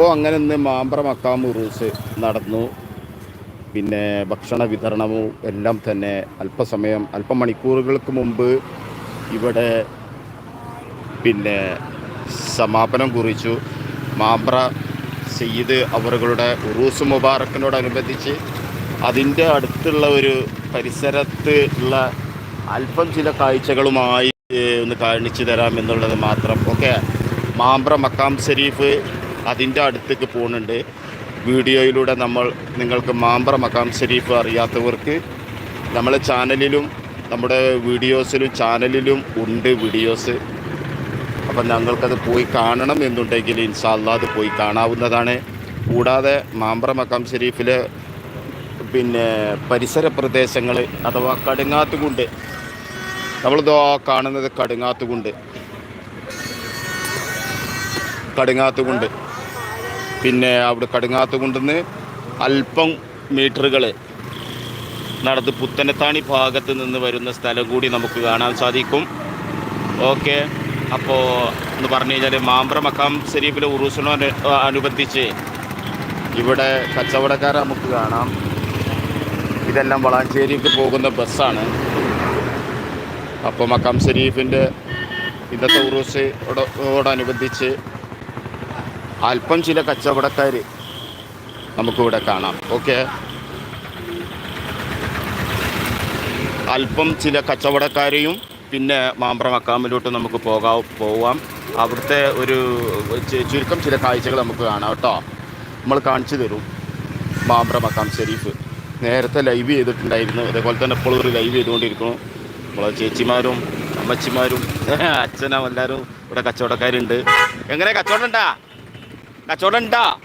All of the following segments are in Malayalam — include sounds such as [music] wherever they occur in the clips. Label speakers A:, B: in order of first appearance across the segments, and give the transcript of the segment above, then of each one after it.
A: അപ്പോൾ അങ്ങനെ ഇന്ന് മാമ്പ്ര മക്കാം ഉറൂസ് നടന്നു. പിന്നെ ഭക്ഷണ വിതരണവും എല്ലാം തന്നെ അല്പസമയം അല്പമണിക്കൂറുകൾക്ക് മുമ്പ് ഇവിടെ പിന്നെ സമാപനം കുറിച്ചു. മാമ്പ്ര സയ്യിദ് അവറുകളുടെ ഉറൂസ് മുബാറക്കിനോടനുബന്ധിച്ച് അതിന്റെ അടുത്തുള്ള ഒരു പരിസരത്ത് ഉള്ള അല്പം ചില കാഴ്ചകളുമായി ഒന്ന് കാണിച്ചു തരാം എന്നുള്ളത് മാത്രം. ഓക്കെ. മാമ്പ്ര മക്കാം ഷരീഫ് അതിന്റെ അടുത്തേക്ക് പോകുന്നുണ്ട്. വീഡിയോയിലൂടെ നമ്മൾ നിങ്ങൾക്ക് മാമ്പ്ര മക്കാം ഷെരീഫ് അറിയാത്തവർക്ക് നമ്മളെ ചാനലിലും നമ്മുടെ വീഡിയോസിലും ചാനലിലും ഉണ്ട് വീഡിയോസ്. അപ്പം ഞങ്ങൾക്കത് പോയി കാണണം എന്നുണ്ടെങ്കിൽ ഇൻഷാല്ലാ അത് പോയി കാണാവുന്നതാണ്. കൂടാതെ മാമ്പ്ര മക്കാം ഷരീഫിലെ പിന്നെ പരിസര പ്രദേശങ്ങൾ അഥവാ കടുങ്ങാത്തുകുണ്ട്. നമ്മളിതോ കാണുന്നത് കടുങ്ങാത്തുകുണ്ട്. കടുങ്ങാത്തുകുണ്ട്. പിന്നെ അവിടെ കടുങ്ങാത്തുകുണ്ടെന്ന് അല്പം മീറ്ററുകൾ നടന്ന് പുത്തനത്താണി ഭാഗത്ത് നിന്ന് വരുന്ന സ്ഥലം കൂടി നമുക്ക് കാണാൻ സാധിക്കും. ഓക്കെ. അപ്പോൾ എന്ന് പറഞ്ഞു കഴിഞ്ഞാൽ മാമ്പ്ര മക്കാം ശരീഫിലെ ഉറൂസിനോ അനുബന്ധിച്ച് ഇവിടെ കച്ചവടക്കാരെ നമുക്ക് കാണാം. ഇതെല്ലാം വളാഞ്ചേരിക്ക് പോകുന്ന ബസ്സാണ്. അപ്പോൾ മക്കാം ശരീഫിന്റെ ഇന്നത്തെ ഉറൂസിനോടനുബന്ധിച്ച് അല്പം ചില കച്ചവടക്കാർ നമുക്കിവിടെ കാണാം. ഓക്കെ അല്പം ചില കച്ചവടക്കാരെയും പിന്നെ മാമ്പ്രം അക്കാമിലോട്ട് നമുക്ക് പോകാം പോവാം. അവിടുത്തെ ഒരു ചുരുക്കം ചില കാഴ്ചകൾ നമുക്ക് കാണാം കേട്ടോ. നമ്മൾ കാണിച്ചു തരും മാമ്പ്രം അക്കാം ഷെരീഫ്. നേരത്തെ ലൈവ് ചെയ്തിട്ടുണ്ടായിരുന്നു. അതേപോലെ തന്നെ ഇപ്പോൾ ഒരു ലൈവ് ചെയ്തുകൊണ്ടിരിക്കുന്നു. നമ്മളെ ചേച്ചിമാരും അമ്മച്ചിമാരും [laughs] അച്ഛനും എല്ലാവരും ഇവിടെ കച്ചവടക്കാരുണ്ട്. എങ്ങനെ കച്ചവടം ഉണ്ടാ? കച്ചവടം ഉണ്ടാ.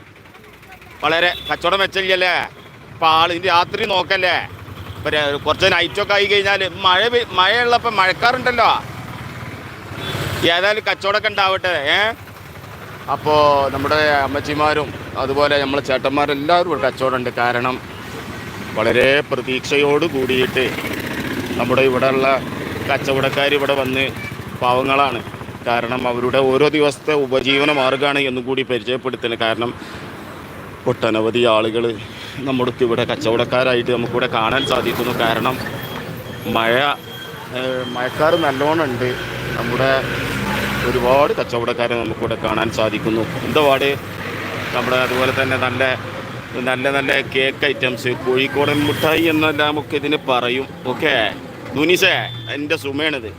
A: വളരെ കച്ചവടം വെച്ചില്ലല്ലേ ഇപ്പം ആൾ ഇനി രാത്രി നോക്കല്ലേ? ഇപ്പം ര- കുറച്ച് നൈറ്റൊക്കെ ആയി കഴിഞ്ഞാൽ മഴ മഴയുള്ളപ്പോൾ മഴക്കാറുണ്ടല്ലോ. ഏതായാലും കച്ചവടമൊക്കെ ഉണ്ടാവട്ടെ ഏ? അപ്പോൾ നമ്മുടെ അമ്മച്ചിമാരും അതുപോലെ നമ്മളെ ചേട്ടന്മാരെല്ലാവരും ഇവിടെ കച്ചവടമുണ്ട്. കാരണം വളരെ പ്രതീക്ഷയോട് കൂടിയിട്ട് നമ്മുടെ ഇവിടെയുള്ള കച്ചവടക്കാർ ഇവിടെ വന്ന് പാവങ്ങളാണ്. കാരണം അവരുടെ ഓരോ ദിവസത്തെ ഉപജീവന മാർഗമാണ് എന്നും കൂടി പരിചയപ്പെടുത്തുന്നത് കാരണം ഒട്ടനവധി ആളുകൾ നമ്മുടെ ഇവിടെ കച്ചവടക്കാരായിട്ട് നമുക്കിവിടെ കാണാൻ സാധിക്കുന്നു. കാരണം മഴ മഴക്കാർ നല്ലോണം ഉണ്ട് നമ്മുടെ ഒരുപാട് കച്ചവടക്കാരെ നമുക്കിവിടെ കാണാൻ സാധിക്കുന്നു. എന്തപാട് നമ്മുടെ അതുപോലെ തന്നെ നല്ല നല്ല നല്ല കേക്ക് ഐറ്റംസ് കോഴിക്കോടൻ മിഠായി എന്നെല്ലാം ഒക്കെ ഇതിന് പറയും. ഓക്കെ ദുനീസേ എന്റെ സുമയാണിത്.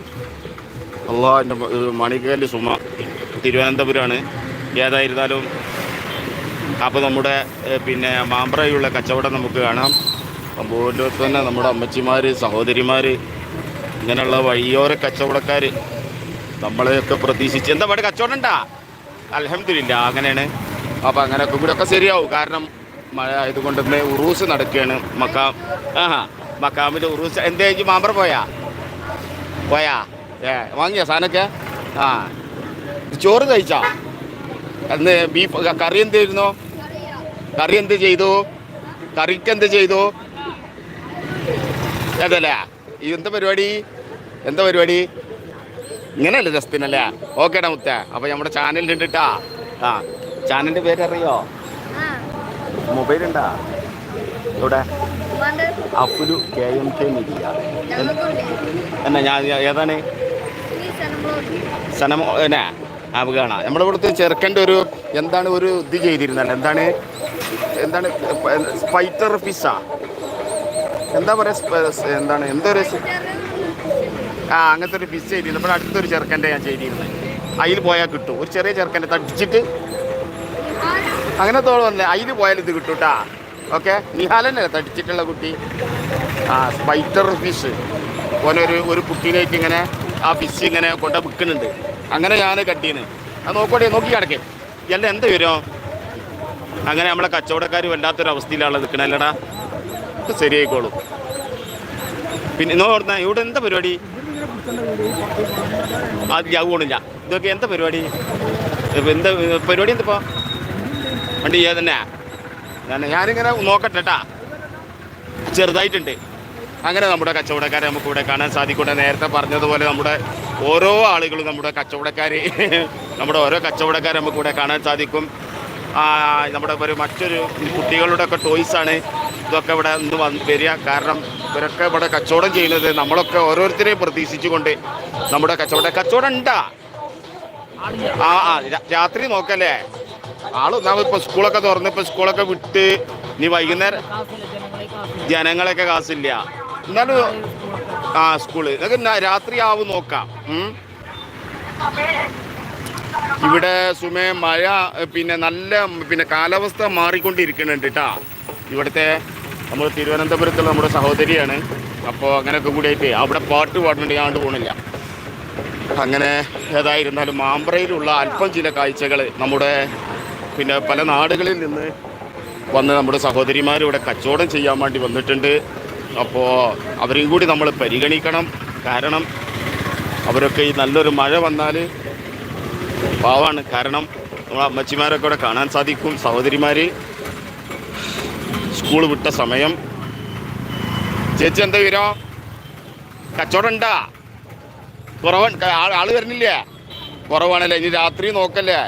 A: അള്ളാ എന്റെ മണിക്കേൽ സുമ തിരുവനന്തപുരമാണ്. ഏതായിരുന്നാലും അപ്പോൾ നമ്മുടെ പിന്നെ മാമ്പ്രയുള്ള കച്ചവടം നമുക്ക് കാണാം. അപ്പോൾ ഓരോ തന്നെ നമ്മുടെ അമ്മച്ചിമാർ സഹോദരിമാർ ഇങ്ങനെയുള്ള വഴിയോര കച്ചവടക്കാർ നമ്മളെയൊക്കെ പ്രതീക്ഷിച്ച്. എന്താ പാട് കച്ചവടം ഉണ്ടാ? അലഹമില്ല അങ്ങനെയാണ്. അപ്പോൾ അങ്ങനെയൊക്കെ കൂടെ ഒക്കെ ശരിയാവും. കാരണം മഴ ആയതുകൊണ്ട് തന്നെ ഉറൂസ് നടക്കുകയാണ് മക്കാം. ആഹാ മക്കാമിന്റെ ഉറൂസ്. എന്തേ മാമ്പ്ര പോയാ? പോയാ? ഏ വാങ്ങിയ സാധനമൊക്കെ? ആ. ചോറ് കഴിച്ചാ? അന്ന് ബീഫ് കറി എന്ത് ചെയ്തിരുന്നോ കറി എന്ത് ചെയ്തു? കറിക്ക് എന്ത് ചെയ്തു? അതല്ലേ? ഈ എന്താ പരിപാടി? എന്താ പരിപാടി? ഇങ്ങനെയല്ലേ ജസ്തിനല്ലേ ഓക്കേടാ മുത്ത. അപ്പോൾ നമ്മുടെ ചാനലിൽ കേട്ടാ ആ. ചാനലിന്റെ പേര് അറിയോ മൊബൈൽ ഉണ്ടാ ഇവിടെ Afulu K M K media എന്നാ ഞാൻ ഏതാണ്? എന്നാ കാണാം. നമ്മുടെ ഇവിടുത്തെ ചെറുക്കന്റെ ഒരു എന്താണ് ഒരു ഇത് ചെയ്തിരുന്നല്ലോ? എന്താണ്? എന്താണ് സ്പൈറ്റർ പിസ എന്താ പറയുക എന്താണ് എന്തൊരു ആ അങ്ങനത്തെ ഒരു ഫിസ് ചെയ്തിരുന്നു. ഇവിടെ അടുത്തൊരു ചെറുക്കന്റെ ഞാൻ ചെയ്തിരുന്നത് അതിൽ പോയാൽ കിട്ടും. ഒരു ചെറിയ ചെറുക്കന്റെ തടിച്ചിട്ട്. അങ്ങനെ വന്നേ അതിൽ പോയാൽ ഇത് കിട്ടും കേട്ടാ ഓക്കെ? നിഹാലല്ലേ തടിച്ചിട്ടുള്ള കുട്ടി? ആ സ്പൈറ്റർ ഫിഷ് ഓനൊരു ഒരു കുട്ടീനായിട്ട് ഇങ്ങനെ ആ ഫിഷ് ഇങ്ങനെ കൊണ്ട വിൽക്കുന്നുണ്ട്. അങ്ങനെ ഞാൻ കട്ടീന്ന് അത് നോക്കോട്ടെ നോക്കി കിടക്കേ. എല്ലാം എന്ത് വരും അങ്ങനെ നമ്മളെ കച്ചവടക്കാർ വല്ലാത്തൊരു അവസ്ഥയിലാണ് നിൽക്കണല്ലടാ ശരിയായിക്കോളും. പിന്നെ ഇന്ന് ഓർന്ന ഇവിടെ എന്താ പരിപാടി? അത് ഞാൻ ഇതൊക്കെ എന്താ പരിപാടി? എന്താ പരിപാടി എന്തിപ്പോ വണ്ടി ചെയ്യാ തന്നെ ഞാൻ ഞാനിങ്ങനെ നോക്കട്ടെ കേട്ടാ ചെറുതായിട്ടുണ്ട്. അങ്ങനെ നമ്മുടെ കച്ചവടക്കാരെ നമുക്ക് ഇവിടെ കാണാൻ സാധിക്കട്ടെ. നേരത്തെ പറഞ്ഞതുപോലെ നമ്മുടെ ഓരോ ആളുകളും നമ്മുടെ കച്ചവടക്കാരെ [laughs] നമ്മുടെ ഓരോ കച്ചവടക്കാരെ നമുക്ക് ഇവിടെ കാണാൻ സാധിക്കും. നമ്മുടെ ഒരു മറ്റൊരു കുട്ടികളുടെ ഒക്കെ ടോയ്സാണ് ഇതൊക്കെ ഇവിടെ ഇന്ന് വന്ന് വരിക. കാരണം ഇവരൊക്കെ ഇവിടെ കച്ചവടം ചെയ്യുന്നത് നമ്മളൊക്കെ ഓരോരുത്തരെയും പ്രതീക്ഷിച്ചുകൊണ്ട് നമ്മുടെ കച്ചവടം കച്ചവടം ഉണ്ടാ. ആ ആ രാത്രി നോക്കല്ലേ? ആൾ ഒന്നാമത് ഇപ്പൊ സ്കൂളൊക്കെ തുറന്ന് ഇപ്പൊ സ്കൂളൊക്കെ വിട്ട് ഇനി വൈകുന്നേരം ജനങ്ങളൊക്കെ കാസില്ല എന്നാലും ആ സ്കൂൾ. ഇതൊക്കെ രാത്രി ആവും നോക്കാം. ഇവിടെ സുമേ മഴ പിന്നെ നല്ല പിന്നെ കാലാവസ്ഥ മാറിക്കൊണ്ടിരിക്കുന്നുണ്ട് കേട്ടാ ഇവിടുത്തെ നമ്മൾ തിരുവനന്തപുരത്തുള്ള നമ്മുടെ സഹോദരിയാണ്. അപ്പോൾ അങ്ങനെയൊക്കെ കൂടിയായിട്ട് അവിടെ പാട്ട് പാടുന്നുണ്ട് ഞാൻ പോണില്ല. അങ്ങനെ ഏതായിരുന്നാലും മാമ്പ്രയിലുള്ള അല്പം ചില കാഴ്ചകൾ നമ്മുടെ പിന്നെ പല നാടുകളിൽ നിന്ന് വന്ന് നമ്മുടെ സഹോദരിമാർ ഇവിടെ കച്ചവടം ചെയ്യാൻ വേണ്ടി വന്നിട്ടുണ്ട്. അപ്പോൾ അവരെയും കൂടി നമ്മൾ പരിഗണിക്കണം. കാരണം അവരൊക്കെ ഈ നല്ലൊരു മഴ വന്നാൽ പാവാണ്. കാരണം നമ്മൾ അമ്മച്ചിമാരൊക്കെ ഇവിടെ കാണാൻ സാധിക്കും. സഹോദരിമാർ സ്കൂൾ വിട്ട സമയം. ചേച്ചി എന്താ വിവരോ? കച്ചവടം ഉണ്ടാ? കുറവ് ആൾ വരുന്നില്ലേ? കുറവാണല്ലേ? ഇനി രാത്രി നോക്കല്ലേ?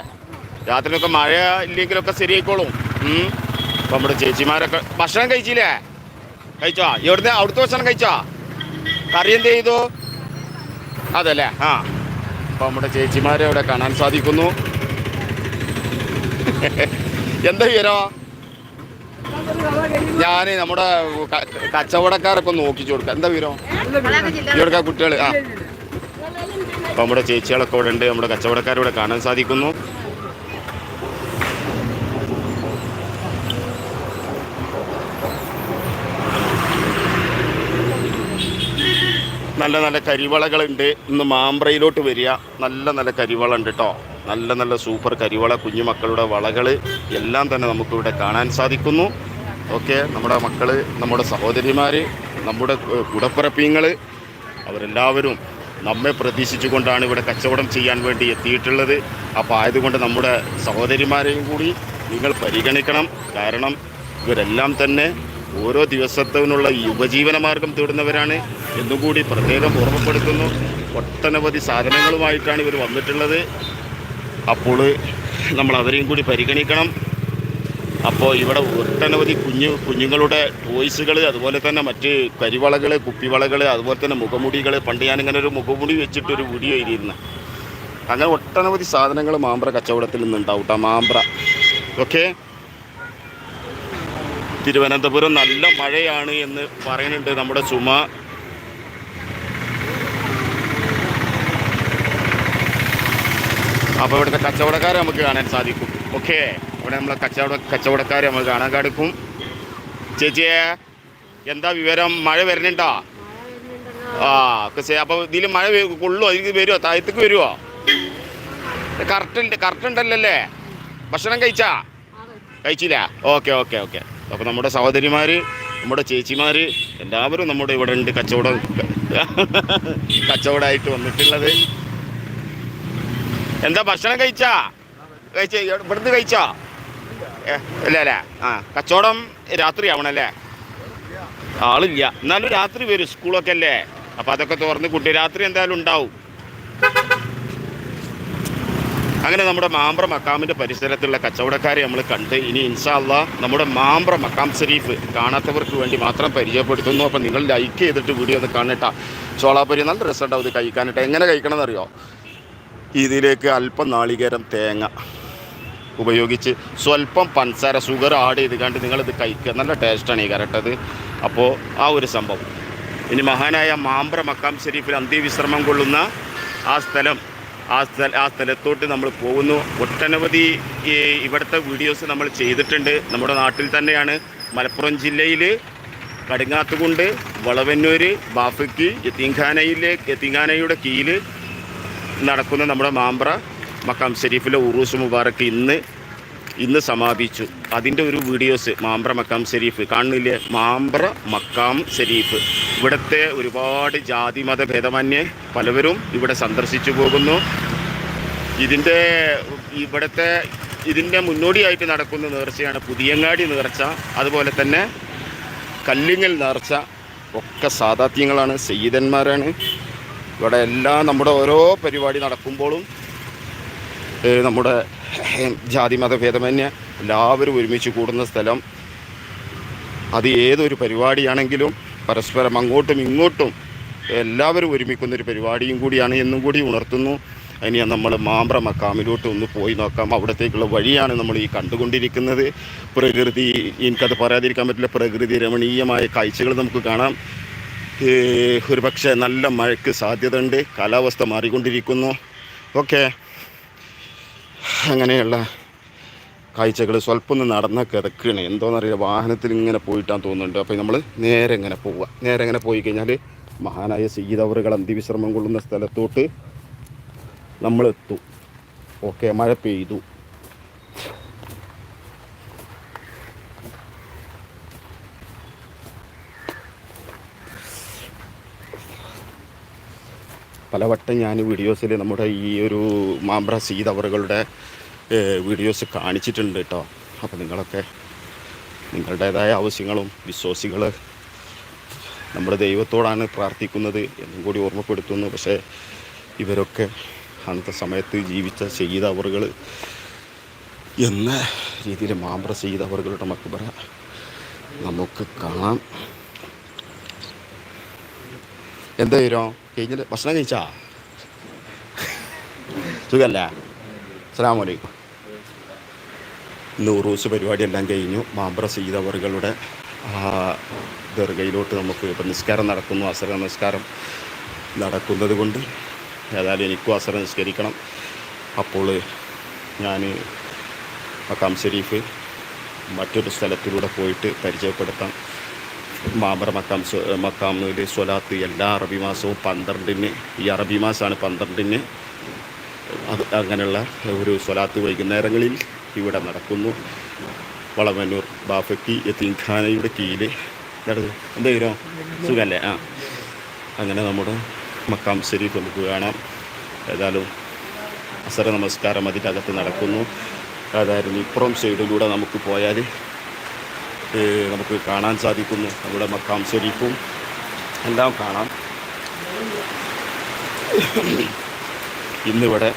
A: രാത്രിയൊക്കെ മഴ ഇല്ലെങ്കിലൊക്കെ ശരിയായിക്കോളും. അപ്പൊ നമ്മുടെ ചേച്ചിമാരൊക്കെ ഭക്ഷണം കഴിച്ചില്ലേ? കഴിച്ചോ? ഇവിടുത്തെ അവിടുത്തെ ഭക്ഷണം കഴിച്ചോ? കറി എന്ത് ചെയ്തു? അതല്ലേ? ആ. അപ്പൊ നമ്മുടെ ചേച്ചിമാരെ അവിടെ കാണാൻ സാധിക്കുന്നു. എന്താ വിവരോ? ഞാൻ നമ്മുടെ കച്ചവടക്കാരൊക്കെ നോക്കി നോക്കിച്ചു കൊടുക്കാം. എന്താ വിവരം? ഇവിടുത്തെ കുട്ടികൾ ആ. അപ്പൊ നമ്മുടെ ചേച്ചികളൊക്കെ ഇവിടെ ഉണ്ട്. നമ്മുടെ കച്ചവടക്കാരിവിടെ കാണാൻ സാധിക്കുന്നു. നല്ല നല്ല കരിവളകളുണ്ട്. ഇന്ന് മാമ്പ്രയിലോട്ട് വരിക. നല്ല നല്ല കരിവള ഉണ്ട് കേട്ടോ നല്ല നല്ല സൂപ്പർ കരിവള കുഞ്ഞുമക്കളുടെ വളകൾ എല്ലാം തന്നെ നമുക്കിവിടെ കാണാൻ സാധിക്കുന്നു. ഓക്കെ നമ്മുടെ മക്കൾ നമ്മുടെ സഹോദരിമാർ നമ്മുടെ കുടപ്പിറപ്പിങ്ങൾ അവരെല്ലാവരും നമ്മെ പ്രതീക്ഷിച്ചുകൊണ്ടാണ് ഇവിടെ കച്ചവടം ചെയ്യാൻ വേണ്ടി എത്തിയിട്ടുള്ളത്. അപ്പോൾ ആയതുകൊണ്ട് നമ്മുടെ സഹോദരിമാരെയും കൂടി നിങ്ങൾ പരിഗണിക്കണം. കാരണം ഇവരെല്ലാം തന്നെ ഓരോ ദിവസത്തിനുള്ള ഉപജീവന മാർഗം തേടുന്നവരാണ് എന്നുകൂടി പ്രത്യേകം ഓർമ്മപ്പെടുത്തുന്നു. ഒട്ടനവധി സാധനങ്ങളുമായിട്ടാണ് ഇവർ വന്നിട്ടുള്ളത്. അപ്പോൾ നമ്മൾ അവരെയും കൂടി പരിഗണിക്കണം. അപ്പോൾ ഇവിടെ ഒട്ടനവധി കുഞ്ഞു കുഞ്ഞുങ്ങളുടെ ടോയ്സുകൾ അതുപോലെ തന്നെ മറ്റ് കരിവളകൾ കുപ്പിവളകൾ അതുപോലെ തന്നെ മുഖമുടികൾ പണ്ട് ഞാനിങ്ങനെ ഒരു മുഖമുടി വെച്ചിട്ടൊരു വീഡിയോ എഴുതിയിരുന്നു അങ്ങനെ ഒട്ടനവധി സാധനങ്ങൾ മാമ്പ്ര കച്ചവടത്തിൽ നിന്നുണ്ടാവും കേട്ടോ മാമ്പ്ര. ഓക്കെ? തിരുവനന്തപുരം നല്ല മഴയാണ് എന്ന് പറയുന്നുണ്ട് നമ്മുടെ ചുമ അപ്പോൾ ഇവിടുത്തെ കച്ചവടക്കാരെ നമുക്ക് കാണാൻ സാധിക്കും. ഓക്കെ ഇവിടെ നമ്മളെ കച്ചവട കച്ചവടക്കാരെ നമ്മൾ കാണാൻ കാണിക്കും ചേച്ചിയെ എന്താ വിവരം? മഴ വരുന്നുണ്ടോ? ആ അപ്പോൾ ഇതിൽ മഴ കൊള്ളുമോ ഇതിൽ വരുമോ താഴത്തേക്ക് വരുമോ കറക്റ്റ് കറക്റ്റ് ഉണ്ടല്ലോ അല്ലേ ഭക്ഷണം കഴിച്ചാ? കഴിച്ചില്ല? ഓക്കെ ഓക്കെ ഓക്കെ അപ്പോൾ നമ്മുടെ സഹോദരിമാർ നമ്മുടെ ചേച്ചിമാർ എല്ലാവരും നമ്മുടെ ഇവിടെ ഉണ്ട് കച്ചവടം കച്ചവടമായിട്ട് വന്നിട്ടുള്ളത്. എന്താ ഭക്ഷണം കഴിച്ചാ? കഴിച്ച ഇവിടുന്ന് കഴിച്ചോ? ഇല്ല അല്ലേ ആ കച്ചവടം രാത്രി ആവണല്ലേ ആളില്ല. എന്നാലും രാത്രി വരും സ്കൂളൊക്കെ അല്ലേ? അപ്പം അതൊക്കെ തുറന്ന് കുട്ടി രാത്രി എന്തായാലും ഉണ്ടാവും. അങ്ങനെ നമ്മുടെ മാമ്പ്ര മക്കാമിന്റെ പരിസരത്തുള്ള കച്ചവടക്കാരെ നമ്മൾ കണ്ട് ഇനി ഇൻഷാല്ല നമ്മുടെ മാമ്പ്ര മക്കാം ഷരീഫ് കാണാത്തവർക്ക് വേണ്ടി മാത്രം പരിചയപ്പെടുത്തുന്നു. അപ്പം നിങ്ങൾ ലൈക്ക് ചെയ്തിട്ട് വീഡിയോ ഒന്ന് കാണട്ടാ. ചോളാപ്പൊരി നല്ല രസമുണ്ടാവും ഇത് കഴിക്കാനായിട്ട്. എങ്ങനെ കഴിക്കണം എന്നറിയോ ഇതിലേക്ക് അല്പം നാളികേരം തേങ്ങ ഉപയോഗിച്ച് സ്വല്പം പഞ്ചസാര ഷുഗർ ആഡ് ചെയ്ത് കണ്ട് നിങ്ങളിത് കഴിക്കുക. നല്ല ടേസ്റ്റാണ് ഈ കരട്ടത് അപ്പോൾ ആ ഒരു സംഭവം. ഇനി മഹാനായ മാമ്പ്ര മക്കാം ഷെരീഫിൽ അന്ത്യവിശ്രമം കൊള്ളുന്ന ആ സ്ഥലം ആ സ്ഥല ആ സ്ഥലത്തോട്ട് നമ്മൾ പോകുന്നു. ഒട്ടനവധി ഇവിടുത്തെ വീഡിയോസ് നമ്മൾ ചെയ്തിട്ടുണ്ട്. നമ്മുടെ നാട്ടിൽ തന്നെയാണ്. മലപ്പുറം ജില്ലയിൽ കടുങ്ങാത്തുകുണ്ട് വളവന്നൂർ ബാഫക്കി യത്തീംഖാനയിലെ യത്തീംഖാനയുടെ കീഴിൽ നടക്കുന്ന നമ്മുടെ മാമ്പ്ര മക്കാം ഷെരീഫിലെ ഉറൂസ് മുബാറക്ക് ഇന്ന് ഇന്ന് സമാപിച്ചു. അതിന്റെ ഒരു വീഡിയോസ് മാമ്പ്ര മക്കാം ഷെരീഫ് കാണുന്നില്ലേ മാമ്പ്ര മക്കാം ഷെരീഫ് ഇവിടുത്തെ ഒരുപാട് ജാതി മത ഭേദമന്യേ പലവരും ഇവിടെ സന്ദർശിച്ചു പോകുന്നു. ഇതിന്റെ ഇവിടുത്തെ ഇതിന്റെ മുന്നോടിയായിട്ട് നടക്കുന്ന നേർച്ചയാണ് പുതിയങ്ങാടി നേർച്ച അതുപോലെ തന്നെ കല്ലിങ്ങൽ നേർച്ച. ഒക്കെ സാധാത്യങ്ങളാണ് സയ്യിദന്മാരാണ്. ഇവിടെ എല്ലാം നമ്മുടെ ഓരോ പരിപാടി നടക്കുമ്പോഴും നമ്മുടെ ജാതി മതഭേദമന്യ എല്ലാവരും ഒരുമിച്ച് കൂടുന്ന സ്ഥലം. അത് ഏതൊരു പരിപാടിയാണെങ്കിലും പരസ്പരം അങ്ങോട്ടും ഇങ്ങോട്ടും എല്ലാവരും ഒരുമിക്കുന്നൊരു പരിപാടിയും കൂടിയാണ് എന്നും കൂടി ഉണർത്തുന്നു. ഇനി നമ്മൾ മാമ്പ്ര മക്കാമിലോട്ട് ഒന്ന് പോയി നോക്കാം. അവിടത്തേക്കുള്ള വഴിയാണ് നമ്മൾ ഈ കണ്ടുകൊണ്ടിരിക്കുന്നത്. പ്രകൃതി എനിക്കത് പറയാതിരിക്കാൻ പറ്റില്ല. പ്രകൃതി രമണീയമായ കാഴ്ചകൾ നമുക്ക് കാണാം. ഒരു പക്ഷേ നല്ല മഴയ്ക്ക് സാധ്യതയുണ്ട്. കാലാവസ്ഥ മാറിക്കൊണ്ടിരിക്കുന്നു. ഓക്കെ. അങ്ങനെയുള്ള കാഴ്ചകൾ സ്വല്പം ഒന്ന് നടന്ന കിടക്കുകയാണ്. എന്തോന്നറിയില്ല വാഹനത്തിൽ ഇങ്ങനെ പോയിട്ടാന്ന് തോന്നുന്നുണ്ട്. അപ്പോൾ നമ്മൾ നേരെ ഇങ്ങനെ പോവുക. നേരെ ഇങ്ങനെ പോയി കഴിഞ്ഞാൽ മഹാനായ സീതവറുകൾ അന്തിവിശ്രമം കൊള്ളുന്ന സ്ഥലത്തോട്ട് നമ്മളെത്തും. ഓക്കെ മഴ പെയ്തു. പലവട്ടം ഞാൻ വീഡിയോസിൽ നമ്മുടെ ഈ ഒരു മാമ്പ്ര സീതവറുകളുടെ വീഡിയോസ് കാണിച്ചിട്ടുണ്ട് കേട്ടോ അപ്പോൾ നിങ്ങളൊക്കെ നിങ്ങളുടേതായ ആവശ്യങ്ങളും വിശ്വാസികൾ നമ്മുടെ ദൈവത്തോടാണ് പ്രാർത്ഥിക്കുന്നത് എന്നും കൂടി ഓർമ്മപ്പെടുത്തുന്നു. പക്ഷേ ഇവരൊക്കെ അന്നത്തെ സമയത്ത് ജീവിച്ച ചെയ്തവറുകൾ എന്ന രീതിയിൽ മാമ്പ്ര ചെയ്തവറുകളുടെ മക്ബറ നമുക്ക് കാണാം. എന്തായാലും കഴിഞ്ഞിട്ട് ഭക്ഷണം കഴിച്ചാ? സുഖല്ലേ? അസ്സാം വലൈക്കും ഇന്ന് ഉറൂസ് പരിപാടിയെല്ലാം കഴിഞ്ഞു. മാമ്പ്ര സീതവറുകളുടെ ദർഗയിലോട്ട് നമുക്ക് ഇപ്പം നിസ്കാരം നടക്കുന്നു. അസര നിസ്കാരം നടക്കുന്നത് കൊണ്ട് ഏതായാലും എനിക്കും അസര നിസ്കരിക്കണം. അപ്പോൾ ഞാൻ മക്കാം ഷെരീഫ് മറ്റൊരു സ്ഥലത്തിലൂടെ പോയിട്ട് പരിചയപ്പെടുത്താം. മാമർ മക്കാം മക്കാമിലെ സ്വലാത്ത് എല്ലാ അറബി മാസവും പന്ത്രണ്ടിന് ഈ അറബി മാസമാണ് പന്ത്രണ്ടിന്. അത് അങ്ങനെയുള്ള ഒരു സ്വലാത്ത് വൈകുന്നേരങ്ങളിൽ ഇവിടെ നടക്കുന്നു. വളമന്നൂർ ബാഫക്കി യത്തീംഖാനയുടെ കീഴിൽ. എന്തെങ്കിലും സുഖമല്ലേ ആ. അങ്ങനെ നമ്മുടെ മക്കാം ശരീഫ് നമുക്ക് കാണാം. ഏതായാലും അസര നമസ്കാരം അതിന്റെ അകത്ത് നടക്കുന്നു. അതായിരുന്നു ഇപ്പുറം സൈഡിലൂടെ നമുക്ക് പോയാൽ നമുക്ക് കാണാൻ സാധിക്കുന്നു. നമ്മുടെ മക്കാം ശരീഫും എല്ലാം കാണാം. ഇന്നിവിടെ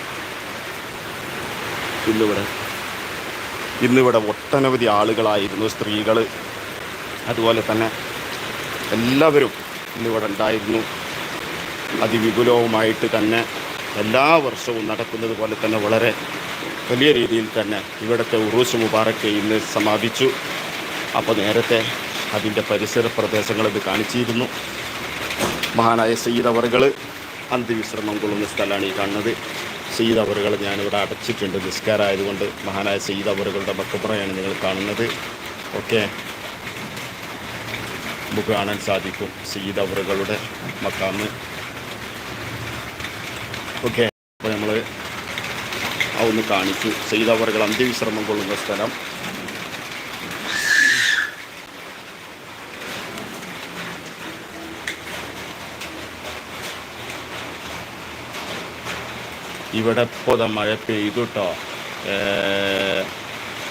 A: ഇന്നിവിടെ ഇന്നിവിടെ ഒട്ടനവധി ആളുകളായിരുന്നു സ്ത്രീകൾ അതുപോലെ തന്നെ എല്ലാവരും ഇന്നിവിടെ ഉണ്ടായിരുന്നു. അതിവിപുലവുമായിട്ട് തന്നെ എല്ലാ വർഷവും നടക്കുന്നത് പോലെ തന്നെ വളരെ വലിയ രീതിയിൽ തന്നെ ഇവിടുത്തെ ഉറൂസ് മുബാറക്ക് ഇന്ന് സമാപിച്ചു. അപ്പോൾ നേരത്തെ അതിന്റെ പരിസര പ്രദേശങ്ങൾ ഇത് കാണിച്ചിരുന്നു. മഹാനായ സയ്യിദവറുകൾ അന്ത്യവിശ്രമം കൊള്ളുന്ന സ്ഥലമാണ് ഈ കാണുന്നത്. സയ്യിദവറുകൾ ഞാനിവിടെ അടച്ചിട്ടുണ്ട്. നിസ്കാരമായതുകൊണ്ട് മഹാനായ സയ്യിദവറുകളുടെ മക്കപ്പുറയാണ് നിങ്ങൾ കാണുന്നത്. ഓക്കെ. നമുക്ക് കാണാൻ സാധിക്കും സയ്യിദവറുകളുടെ മക്കാമ്. ഓക്കെ. അപ്പോൾ നമ്മൾ അതൊന്ന് കാണിച്ചു. സയ്യിദവറുകൾ അന്ത്യവിശ്രമം കൊള്ളുന്ന സ്ഥലം. ഇവിടെ ഇപ്പോൾ മഴ പെയ്തു കേട്ടോ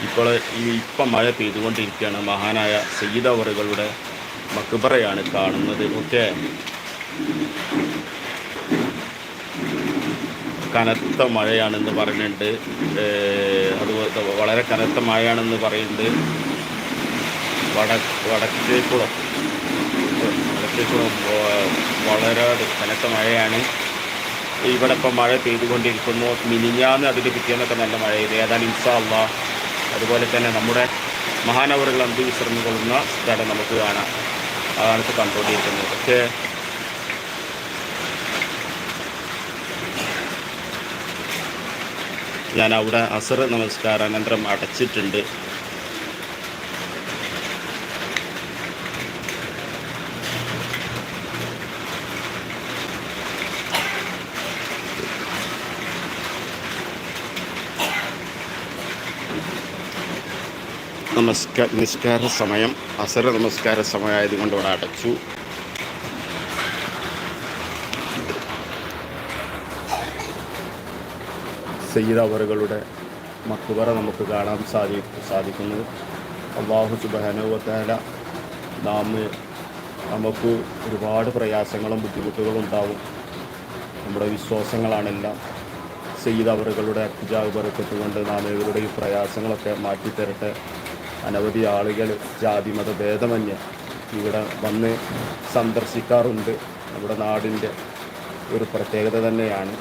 A: ഇപ്പോൾ ഈ ഇപ്പം മഴ പെയ്തുകൊണ്ടിരിക്കുകയാണ്. മഹാനായ സയ്യിദവറുകളുടെ മക്ബറയാണ് കാണുന്നത്. ഓക്കെ. കനത്ത മഴയാണെന്ന് പറയുന്നുണ്ട്. അതുപോലെ വളരെ കനത്ത മഴയാണെന്ന് പറയുന്നുണ്ട്. വട വടക്കേക്കുളം വടക്കേക്കുളം വളരെ കനത്ത മഴയാണ്. ഇവിടെ ഇപ്പം മഴ പെയ്തുകൊണ്ടിരിക്കുന്നു. മിനിഞ്ഞാന്ന് അതിന്റെ പിറ്റേന്നൊക്കെ നല്ല മഴ പെയ്തു ഏതായാലും ഇൻസാള്ള അതുപോലെ തന്നെ നമ്മുടെ മഹാനവറുകൾ അന്ത്യവിശ്രമം കൊള്ളുന്ന സ്ഥലം നമുക്ക് കാണാം. അതാണ് ഇപ്പോൾ കണ്ടുകൊണ്ടിരിക്കുന്നത്. പക്ഷേ ഞാൻ അവിടെ അസർ നമസ്കാരാനന്തരം അടച്ചിട്ടുണ്ട്. നമസ്കാര നിസ്കാര സമയം. അസര നമസ്കാര സമയമായതുകൊണ്ട് ഇവിടെ അടച്ചു. സയ്യിദ് സയ്യിദവറുകളുടെ മക്കുബറ നമുക്ക് കാണാൻ സാധി സാധിക്കുന്നു അള്ളാഹു സുബാനുവത്താല നാം നമുക്ക് ഒരുപാട് പ്രയാസങ്ങളും ബുദ്ധിമുട്ടുകളും ഉണ്ടാവും. നമ്മുടെ വിശ്വാസങ്ങളാണെല്ലാം സയ്യിദ് അവറുകളുടെ അത്ജാവ് ബറക്കത്ത് കൊണ്ട് നാം ഈ പ്രയാസങ്ങളൊക്കെ മാറ്റിത്തരട്ടെ. അനവധി ആളുകൾ ജാതി മത ഭേദമന്യേ ഇവിടെ വന്ന് സന്ദർശിക്കാറുണ്ട്. നമ്മുടെ നാടിന്റെ ഒരു പ്രത്യേകത തന്നെയാണ്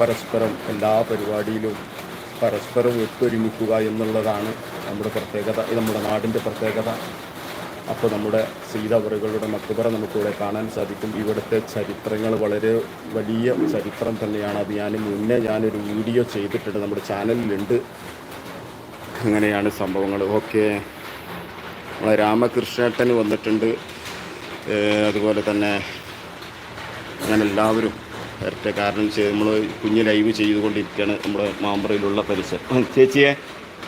A: പരസ്പരം എല്ലാ പരിപാടിയിലും പരസ്പരം ഒത്തൊരുമിക്കുക എന്നുള്ളതാണ് നമ്മുടെ പ്രത്യേകത നമ്മുടെ നാടിന്റെ പ്രത്യേകത. അപ്പോൾ നമ്മുടെ സീതവറുകളുടെ മക്ബറ നമുക്കിവിടെ കാണാൻ സാധിക്കും. ഇവിടുത്തെ ചരിത്രങ്ങൾ വളരെ വലിയ ചരിത്രം തന്നെയാണ്. അത് ഞാൻ മുന്നേ ഞാനൊരു വീഡിയോ ചെയ്തിട്ടുണ്ട്. നമ്മുടെ ചാനലിലുണ്ട്. അങ്ങനെയാണ് സംഭവങ്ങൾ ഓക്കെ. നമ്മളെ രാമകൃഷ്ണേട്ടൻ വന്നിട്ടുണ്ട്. അതുപോലെ തന്നെ അങ്ങനെ എല്ലാവരും വരട്ടെ. കാരണം നമ്മൾ കുഞ്ഞ് ലൈവ് ചെയ്തുകൊണ്ടിരിക്കുകയാണ് നമ്മുടെ മാമ്പറയിലുള്ള പരിസരം. ചേച്ചിയെ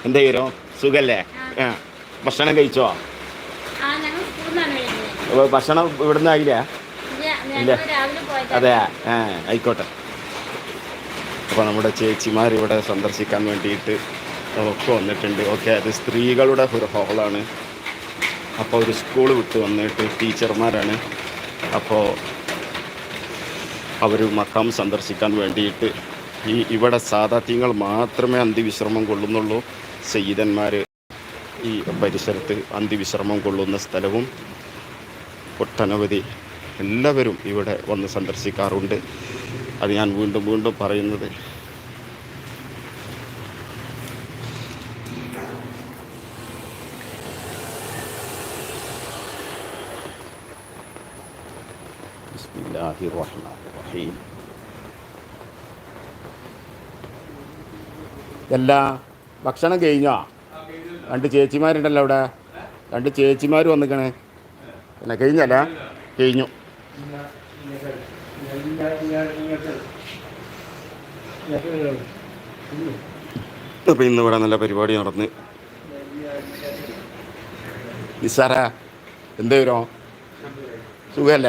A: എന്താ ചെയ്യോ സുഖല്ലേ? ആ ഭക്ഷണം കഴിച്ചോ? ഭക്ഷണം ഇവിടുന്ന് ആയില്ല?
B: ഇല്ല
A: അതെ ആ ആയിക്കോട്ടെ. അപ്പോൾ നമ്മുടെ ചേച്ചിമാർ ഇവിടെ സന്ദർശിക്കാൻ വേണ്ടിയിട്ട് ഒക്കെ വന്നിട്ടുണ്ട്. ഓക്കെ അത് സ്ത്രീകളുടെ ഒരു ഹോളാണ് അപ്പോൾ ഒരു സ്കൂൾ വിട്ട് വന്നിട്ട് ടീച്ചർമാരാണ് അപ്പോൾ അവർ മക്കാം സന്ദർശിക്കാൻ വേണ്ടിയിട്ട് ഈ ഇവിടെ സാധാത്യങ്ങൾ മാത്രമേ അന്തിവിശ്രമം കൊള്ളുന്നുള്ളൂ. സയ്യിദന്മാർ ഈ പരിസരത്ത് അന്തിവിശ്രമം കൊള്ളുന്ന സ്ഥലവും ഒട്ടനവധി എല്ലാവരും ഇവിടെ വന്ന് സന്ദർശിക്കാറുണ്ട്. അത് ഞാൻ വീണ്ടും വീണ്ടും പറയുന്നത്. ബിസ്മില്ലാഹിർ الرحمن റഹീം എല്ലാ ഭക്ഷണം കഴിഞ്ഞോ? രണ്ട് ചേച്ചിമാരുണ്ടല്ലോ അവിടെ. രണ്ട് ചേച്ചിമാർ വന്നിക്കണേ. പിന്നെ കഴിഞ്ഞല്ല? കഴിഞ്ഞു. അപ്പം ഇന്ന് ഇവിടെ നല്ല പരിപാടി നടന്ന്. നിസ്സാര എന്ത് വരോ സുഖല്ല?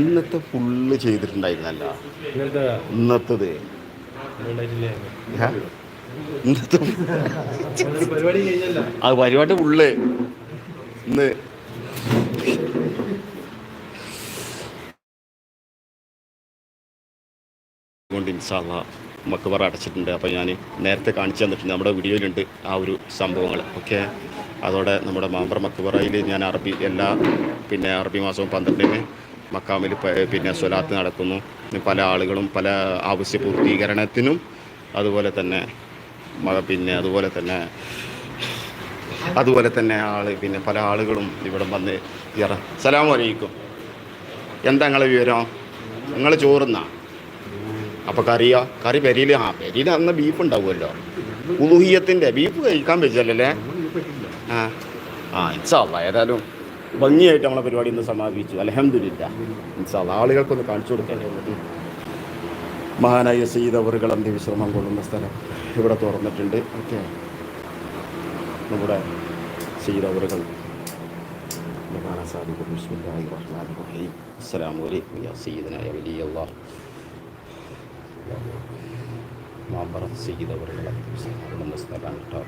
A: ഇന്നത്തെ ഫുള്ള് ചെയ്തിട്ടുണ്ടായിരുന്നല്ല. ഇന്നത്തത്. ഇന്നത്തെ അത് പരിപാടി ഫുള്ള് ഇന്ന് കൊണ്ട് ഇൻഷാല്ല മക്കബറ അടച്ചിട്ടുണ്ട്. അപ്പോൾ ഞാൻ നേരത്തെ കാണിച്ചു തന്നിട്ടുണ്ട് നമ്മുടെ വീഡിയോയിലുണ്ട് ആ ഒരു സംഭവങ്ങൾ. ഓക്കെ? അതോടെ നമ്മുടെ മാമ്പറ മക്കുവറയിൽ ഞാൻ അറബി എല്ലാ പിന്നെ അറബി മാസവും പന്ത്രണ്ടിന് മക്കാമിൽ പിന്നെ സ്വലാത്ത് നടക്കുന്നു. പല ആളുകളും പല ആവശ്യ പൂർത്തീകരണത്തിനും അതുപോലെ തന്നെ പിന്നെ അതുപോലെ തന്നെ അതുപോലെ തന്നെ ആൾ പിന്നെ പല ആളുകളും ഇവിടെ വന്ന് ഇറ സലാം വലൈക്കും എന്താ നിങ്ങളെ വിവരം? നിങ്ങൾ ചോറുന്നാ? അപ്പോൾ കറിയോ കറി പെരിയിൽ ആ പെരിയിൽ അന്ന് ബീഫ് ഉണ്ടാവുമല്ലോ. ഉലുഹിയത്തിന്റെ ബീഫ് കഴിക്കാൻ വെച്ചല്ലേ ആ. ആ ഇൻസാല്ല ഏതായാലും ഭംഗിയായിട്ട് നമ്മളെ പരിപാടി ഇന്ന് സമാപിച്ചു. അലഹമില്ല ഇൻസാല്ല ആളുകൾക്കൊന്ന് കാണിച്ചു കൊടുക്കാൻ മഹാനായ സയ്യിദ് അവറുകൾ അന്ത്യവിശ്രമം കൊള്ളുന്ന സ്ഥലം ഇവിടെ തുറന്നിട്ടുണ്ട്. ഓക്കെ. നമ്മുടെ സീത അവറുകൾ. ഇവിടെ കാണാൻ സാധിക്കും ബിസ്മില്ലാഹിർ റഹ്മാനിർ റഹീം. അസ്സലാമു അലൈക്കും യാ സയ്യിദന യാ വലിയല്ലാഹ് മാമ്പറം ചെയ്തവരുടെ സ്ഥലമാണ് കേട്ടോ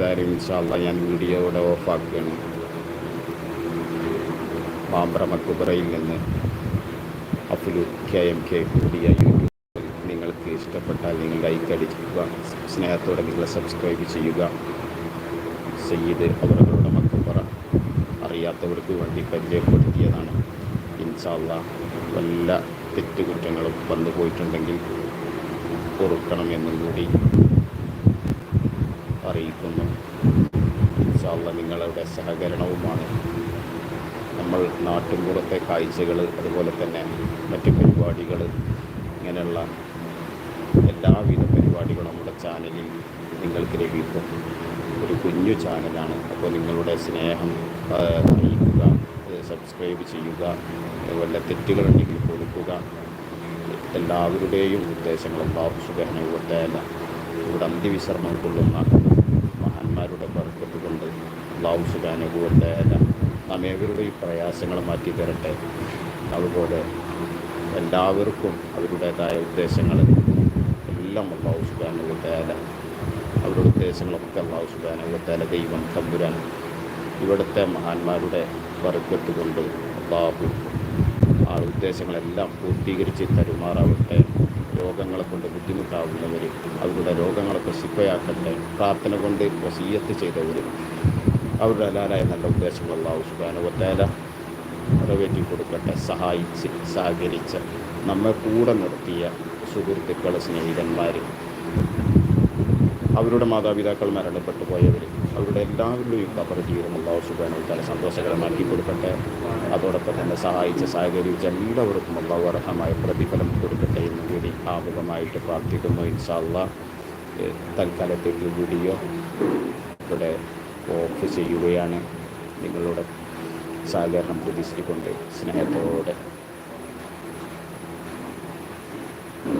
A: ഏതായാലും ഇൻഷാല്ല ഞാൻ വീഡിയോ ഇവിടെ ഓഫാക്കുകയാണ് മാമ്പ്ര മക്കുബറയിൽ നിന്ന് അഫുലു കെ എം കെ കൂടിയ യൂട്യൂബ് നിങ്ങൾക്ക് ഇഷ്ടപ്പെട്ടാൽ നിങ്ങൾ ലൈക്ക് അടിക്കുക സ്നേഹത്തോടെ നിങ്ങൾ സബ്സ്ക്രൈബ് ചെയ്യുക. സയ്യിദ് അവരുടെ മക്കുബറ അറിയാത്തവർക്ക് വേണ്ടി പരിചയപ്പെടുത്തിയതാണ്. ഇൻഷാല്ല വല്ല തെറ്റുകുറ്റങ്ങളും വന്നു പോയിട്ടുണ്ടെങ്കിൽ പൊറുക്കണമെന്നും കൂടി. അറിയിക്കുന്നു. ഇൻഷാല്ല നിങ്ങളുടെ സഹകരണവുമാണ്. നമ്മൾ നാട്ടിൻപുറത്തെ കാഴ്ചകൾ അതുപോലെ തന്നെ മറ്റ് പരിപാടികൾ ഇങ്ങനെയുള്ള എല്ലാവിധ പരിപാടികളും നമ്മുടെ ചാനലിൽ നിങ്ങൾക്ക് ലഭിക്കും. ഒരു കുഞ്ഞു ചാനലാണ്. അപ്പോൾ നിങ്ങളുടെ സ്നേഹം അറിയിക്കുക സബ്സ്ക്രൈബ് ചെയ്യുക അതുപോലെ തെറ്റുകളുണ്ടെങ്കിൽ കൊടുക്കുക. എല്ലാവരുടെയും ഉദ്ദേശങ്ങൾ ബാബുസുഖനുവത്തേല ഇവിടെ അന്തിവിശ്രമം കൊള്ളുന്ന മഹാന്മാരുടെ ബർക്കത്ത് കൊണ്ട് അള്ളാഹു ബാബുസുഖാനുഭവത്തേല നാം ഈ പ്രയാസങ്ങൾ മാറ്റി തരട്ടെ. അതുപോലെ എല്ലാവർക്കും അവരുടേതായ ഉദ്ദേശങ്ങൾ എല്ലാം അള്ളാഹു സുബാനുവത്തേല അവരുടെ ഉദ്ദേശങ്ങളൊക്കെ അള്ളാഹു സുഖാനുഭവത്തേല ദൈവം തമ്പുരാൻ ഇവിടുത്തെ മഹാന്മാരുടെ ബർക്കത്ത് കൊണ്ട് അള്ളാഹു ആ ഉദ്ദേശങ്ങളെല്ലാം പൂർത്തീകരിച്ച് തരുമാറാവട്ടെ. രോഗങ്ങളെ കൊണ്ട് ബുദ്ധിമുട്ടാവുന്നവർ അവരുടെ രോഗങ്ങളൊക്കെ ശിപ്പയാക്കട്ടെ പ്രാർത്ഥന കൊണ്ട് വസീയത്ത് ചെയ്തവർ അവരുടെ അലാലായ നല്ല ഉദ്ദേശങ്ങളുള്ള അള്ളാഹു സുബാനുവത്തേല നിറവേറ്റി കൊടുക്കട്ടെ സഹായിച്ച് സഹകരിച്ച് നമ്മെ കൂടെ നിർത്തിയ സുഹൃത്തുക്കൾ സ്നേഹിതന്മാർ അവരുടെ മാതാപിതാക്കൾ മരണപ്പെട്ടു പോയവർ അവരുടെ എല്ലാവരുടെയും കബർ ജീവിതം അള്ളാഹു സുബാനു തല സന്തോഷകരമാക്കി കൊടുക്കട്ടെ. അതോടൊപ്പം തന്നെ സഹായിച്ച് സഹകരിച്ച എല്ലാവർക്കും അള്ളാഹു അർഹമായ പ്രതിഫലം കൊടുക്കട്ടെ എന്ന് കൂടി ആമുഖമായിട്ട് പ്രാർത്ഥിക്കുന്നു ഇൻഷാല്ല തൽക്കാലത്തേക്ക് വീഡിയോ ഇവിടെ ഓഫ് ചെയ്യുകയാണ്. നിങ്ങളുടെ സഹകരണം പ്രതീക്ഷിച്ചുകൊണ്ട് സ്നേഹത്തോടെ